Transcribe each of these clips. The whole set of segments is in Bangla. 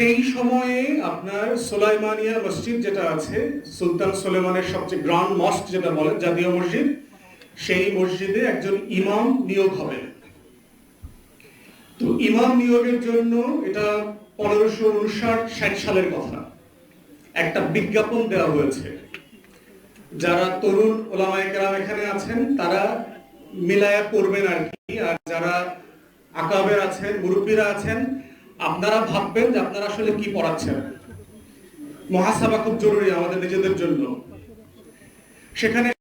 সেই সময়ে আপনার সোলাইমানিয়া মসজিদ যেটা আছে, সুলতান সুলেমানের সবচেয়ে গ্রান্ড মস্ক যেটা বলেন জাতীয় মসজিদ, সেই মসজিদে একজন ইমাম নিয়োগ হবেন তো ইমাম নিয়োগের জন্য এটা পনেরোশো উনষাট ষাট সালের কথা। একটা বিজ্ঞাপন দেওয়া হয়েছে। যারা তরুণ ওলামায়ে কেরাম এখানে আছেন, তারা মিলায়া পড়বেন আর কি। আর যারা আকাবের আছেন, মুরব্বীরা আছেন আপনারা ভাববেন যে আপনারা আসলে কি পড়াচ্ছেন। মহাসাবা খুব জরুরি আমাদের নিজেদের জন্য। সেখানে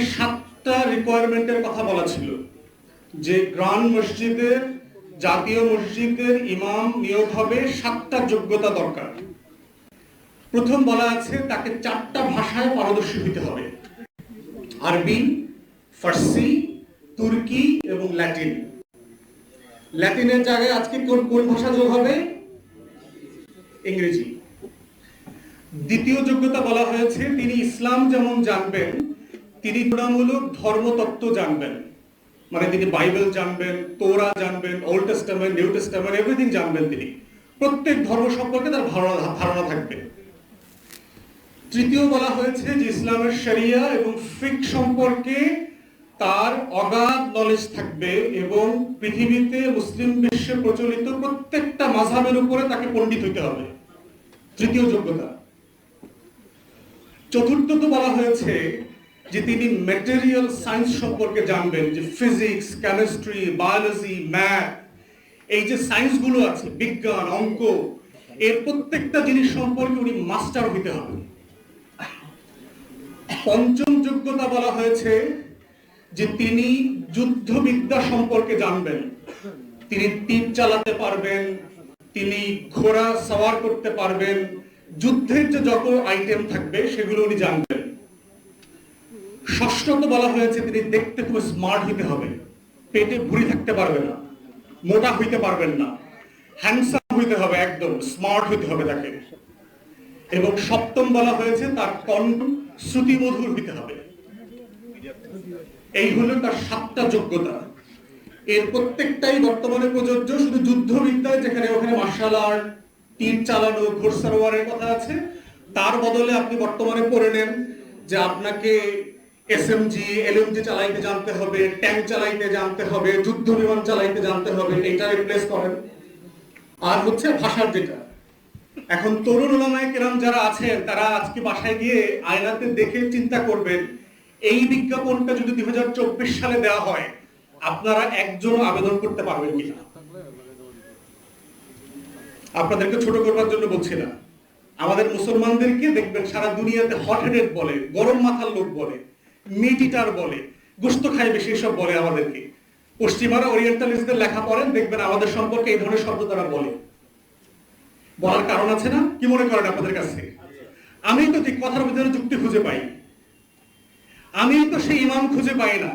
সাতটা রিকোয়ারমেন্টের কথা বলা ছিল। যে গ্রান্ড মসজিদের জাতীয় মসজিদের ইমাম নিয়োগ হবে সাতটা যোগ্যতা দরকার। প্রথম বলা আছে তাকে চারটা ভাষায় পারদর্শী হতে হবে। আরবি, ফার্সি, তুর্কি এবং ল্যাটিন। ল্যাটিনের জায়গায় আজকে কোন কোন ভাষা যোগ হবে? ইংরেজি। দ্বিতীয় যোগ্যতা বলা হয়েছে, তিনি ইসলাম যেমন জানবেন, তিনি তুলনামূলক ধর্মতত্ত্ব জানবেন। মানে তিনি বাইবেল জানবেন, তোরা জানবেন, Old Testament, New Testament, everything জানবেন তিনি। প্রত্যেক ধর্ম সম্পর্কে তার ধারণা ধারণা থাকবে। তৃতীয় বলা হয়েছে যে ইসলামের শরিয়া এবং ফিক সম্পর্কে তার অগাধ নলেজ থাকবে এবং পৃথিবীতে মুসলিম বিশ্বে প্রচলিত প্রত্যেকটা মাঝাবের উপরে তাকে পণ্ডিত হইতে হবে। তৃতীয় যোগ্যতা। চতুর্থত বলা হয়েছে যে তিনি ম্যাটেরিয়াল সায়েন্স সম্পর্কে জানবেন, যে ফিজিক্স কেমিস্ট্রি বায়োলজি ম্যাথ এই যে সায়েন্সগুলো আছে, বিজ্ঞান, অঙ্ক, এর প্রত্যেকটা জিনিস সম্পর্কে উনি মাস্টার হইতে হবে। পঞ্চম যোগ্যতা বলা হয়েছে যে তিনি যুদ্ধবিদ্যা সম্পর্কে জানবেন। তিনি তীর চালাতে পারবেন, তিনি ঘোড়া সওয়ার করতে পারবেন, যুদ্ধের যে যত আইটেম থাকবে সেগুলো উনি জানবেন। ষষ্ঠত বলা হয়েছে তিনি দেখতে খুব স্মার্ট হইতে হবে। পেটে ভুঁড়ি থাকতে পারবে না, মোটা হইতে পারবেন না হ্যান্ডসাম হইতে হবে একদম স্মার্ট হইতে হবে তাকে। এবং সপ্তম বলা হয়েছে তার কণ্ঠ শ্রুতিমধুর হইতে হবে। এই হলো তার সাতটা যোগ্যতা। এর প্রত্যেকটাই বর্তমানে প্রযোজ্য, শুধু যুদ্ধবিদ্যায় যেখানে ওখানে মার্শাল আর্ট তীর চালানো ঘোড়সারোয়ারের কথা আছে। তার বদলে আপনি বর্তমানে পড়ে নেন যে আপনাকে এসএমজি এলএমজি চালাইতে জানতে হবে ট্যাঙ্ক চালাইতে জানতে হবে, যুদ্ধ বিমান চালাইতে জানতে হবে এটা রিপ্লেস করেন। আর হচ্ছে ভাষার যেটা। এখন তরুণ ওলামায় কেরাম যারা আছেন, তারা আজকে বাসায় গিয়ে আয়নাতে দেখে চিন্তা করবেন এই বিজ্ঞাপনটা যদি দুই হাজার চব্বিশ সালে দেওয়া হয়, আপনারা একজন আবেদন করতে পারবেন কিনা? আপনাদেরকে ছোট করবার জন্য বলছি না। আমাদের মুসলমানদেরকে দেখবেন সারা দুনিয়াতে হট হেডেড বলে, গরম মাথার লোক বলে মিট ইটার বলে, গোস্ত খায় বেশি সব বলে আমাদেরকে। পশ্চিমারা ওরিয়েন্টালিস্টদের লেখা পড়েন, দেখবেন আমাদের সম্পর্কে এই ধরনের শব্দ তারা বলে। বলার কারণ আছে না? কি মনে করেন আপনাদের কাছে? আমি তো ঠিক কথার ভিতরে যুক্তি খুঁজে পাই। আমি তো সেই ইমাম খুঁজে পাই না।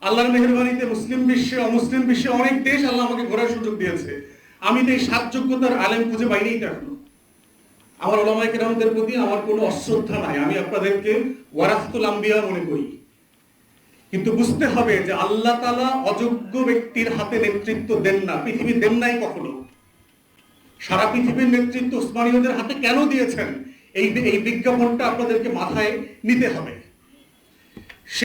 আল্লাহর মেহরবানিতে মুসলিম বিশ্বে, অমুসলিম বিশ্বে অনেক দেশ আল্লাহ আমাকে ঘোরার সুযোগ দিয়েছে। আমি তো এই সাত যোগ্যতার আলেম খুঁজে পাইনি এখনও। আমার ওলামায় কেরামদের প্রতি আমার কোনো অশ্রদ্ধা নাই। আমি আপনাদেরকে ওয়ারাসতুল আম্বিয়া মনে করি। কিন্তু বুঝতে হবে যে আল্লাহ তালা অযোগ্য ব্যক্তির হাতে নেতৃত্ব দেন না। পৃথিবী দেন নাই কখনো। সারা পৃথিবীর নেতৃত্ব উসমানীয়দের হাতে কেন দিয়েছেন? এই এই বিজ্ঞাপনটা আপনাদেরকে মাথায় নিতে হবে।